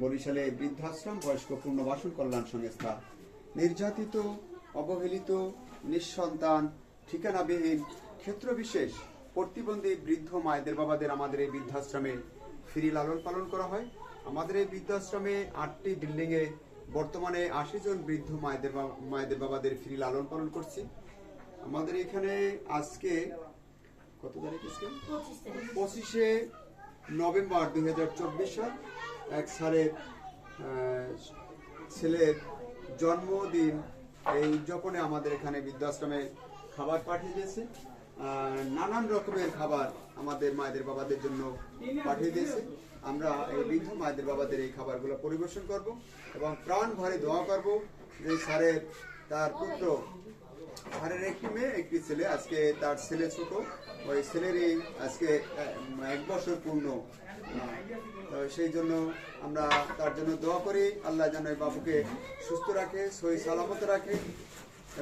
বরিশালে বৃদ্ধাশ্রম বয়স্ক পুনর্বাসন কল্যাণ সংস্থা। নির্যাতিত অবহেলিত নিঃসন্তান ঠিকানাবিহীন ক্ষেত্রবিশেষ প্রতিবন্ধী বৃদ্ধ মায়েদের বাবাদের আমাদের এই বৃদ্ধাশ্রমে ফ্রি লালন পালন করা হয়। আমাদের এই বৃদ্ধাশ্রমে আটটি বিল্ডিংয়ে বর্তমানে আশি জন বৃদ্ধ মায়েদের মায়েদের বাবাদের ফ্রি লালন পালন করছি। আমাদের এখানে আজকে কত তারিখ আজকে? পঁচিশে নভেম্বর দুই হাজার চব্বিশ সাল। এক স্যারের ছেলের জন্মদিন, এই উদযাপনে আমাদের এখানে বৃদ্ধাশ্রমে খাবার পাঠিয়ে দিয়েছে নানান রকমের খাবার আমাদের মায়েদের বাবাদের জন্য পাঠিয়ে দিয়েছে। আমরা এই বৃদ্ধ মায়েদের বাবাদের এই খাবারগুলো পরিবেশন করব এবং প্রাণ ভরে দোয়া করব যে স্যারের, তার পুত্র, স্যারের একটি মেয়ে, একটি ছেলে, আজকে তার ছেলে ছোট, ওই ছেলেরই আজকে এক বছর পূর্ণ সেই জন্য আমরা তার জন্য দোয়া করি। আল্লাহ যেন বাবুকে সুস্থ রাখে, সহি সালামত রাখে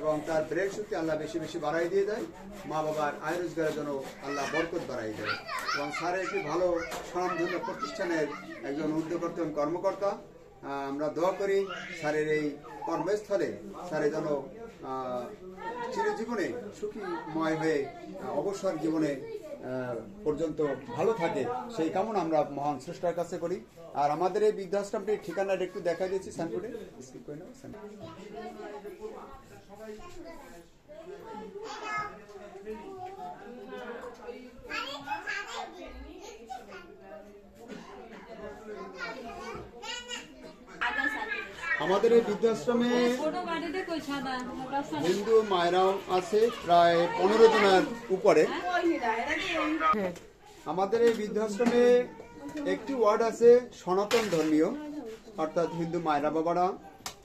এবং তার ব্রেন শক্তি আল্লাহ বেশি বেশি বাড়াই দিয়ে দেয়। মা বাবার আয় রোজগারের জন্য আল্লাহ বরকত বাড়াই দেয় এবং স্যার একটি ভালো স্বনামধন্য প্রতিষ্ঠানের একজন উদ্যোগকর্তা কর্মকর্তা আমরা দোয়া করি স্যারের এই কর্মস্থলে স্যারের যেন চিরজীবনে সুখীময় হয়ে অবসর জীবনে পর্যন্ত ভালো থাকে, সেই কামনা আমরা মহান স্রষ্টার কাছে করি আর আমাদের এই বৃদ্ধাশ্রমটির ঠিকানাটা একটু দেখা দিয়েছি স্যানপুরে সানপুর। আমাদের এই বৃদ্ধাশ্রমে হিন্দু মায়েরাও আছে, প্রায় পনেরো জনের উপরে। আমাদের এই বৃদ্ধাশ্রমে একটি ওয়ার্ড আছে, সনাতন ধর্মীয়, অর্থাৎ হিন্দু মায়েরা বাবারা।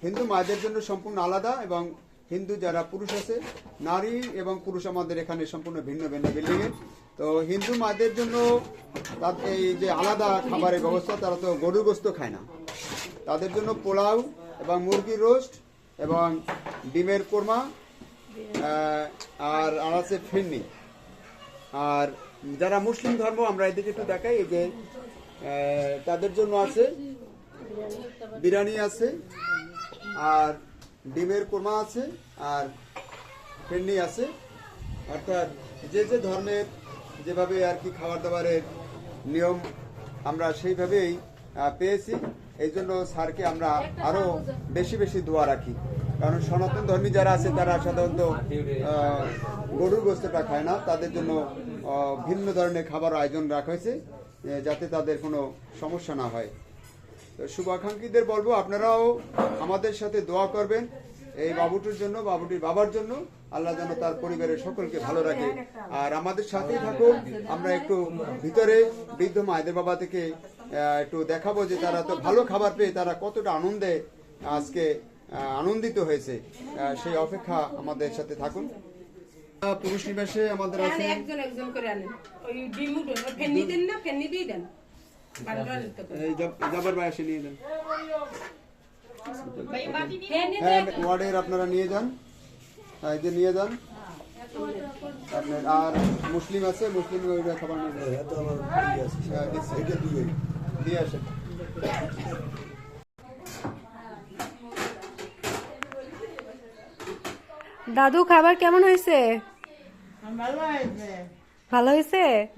হিন্দু মায়েদের জন্য সম্পূর্ণ আলাদা এবং হিন্দু যারা পুরুষ আছে, নারী এবং পুরুষ আমাদের এখানে সম্পূর্ণ ভিন্ন ভিন্ন বিল্ডিং এ তো হিন্দু মায়েদের জন্য তাদের এই যে আলাদা খাবারের ব্যবস্থা, তারা তো গরুর গোস্ত খায় না। তাদের জন্য পোলাও এবং মুরগির রোস্ট এবং ডিমের কোরমা আর আছে ফিরনি। আর যারা মুসলিম ধর্ম, আমরা এদিকে একটু দেখাই, এই যে তাদের জন্য আছে বিরিয়ানি আছে, আর ডিমের কোরমা আছে, আর ফিরনি আছে। অর্থাৎ যে যে ধর্মের যেভাবে আর কি খাবার দাবারের নিয়ম, আমরা সেইভাবেই পেয়েছি। এই জন্য স্যারকে আমরা আরও বেশি বেশি দোয়া রাখি। কারণ সনাতন ধর্মী যারা আছে, তারা সাধারণত গরুর গোস্তটা খায় না। তাদের জন্য ভিন্ন ধরনের খাবার আয়োজন রাখা হয়েছে যাতে তাদের কোনো সমস্যা না হয়। তো শুভাকাঙ্ক্ষীদের বলব, আপনারাও আমাদের সাথে দোয়া করবেন, এই বাবুটির জন্য, বাবুটির বাবার জন্য। আল্লাহ যেন তার পরিবারের সকলকে ভালো রাখে। আর আমাদের সাথেই থাকুন। আমরা একটু ভিতরে বৃদ্ধ মায়েদের বাবা থেকে একটু দেখাবো যে তারা তো ভালো খাবার পেয়ে তারা কতটা আনন্দে আজকে আনন্দিত হয়েছে। সেই অপেক্ষা আমাদের সাথে থাকুন। পুরুষ নিবাসে আমাদের আছে আরে একজন একজন করে আনেন। ওই ডিম ফেন্নি দেন না ফেন্নি দিয়ে দেন। এই বয়সে নিয়ে নেন হ্যাঁ ওয়ার্ডের আপনারা নিয়ে যান। হ্যাঁ, এই যে নিয়ে যান। আপনার আর মুসলিম আছে? মুসলিম খাবার নিয়ে যান। হ্যাঁ। দিয়ে দাদু খাবার কেমন হয়েছে? ভালো হয়েছে। ভালো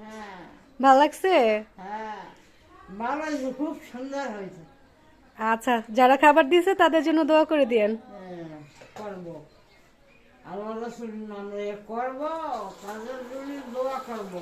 হ্যাঁ। ভালো লাগছে? হ্যাঁ। খুব সুন্দর হয়েছে। আচ্ছা যারা খাবার দিয়েছে তাদের জন্য দোয়া করে দিয়েন। হ্যাঁ, করব। আল্লাহ রসুল নামে করব তাদের জন্য দোয়া করব।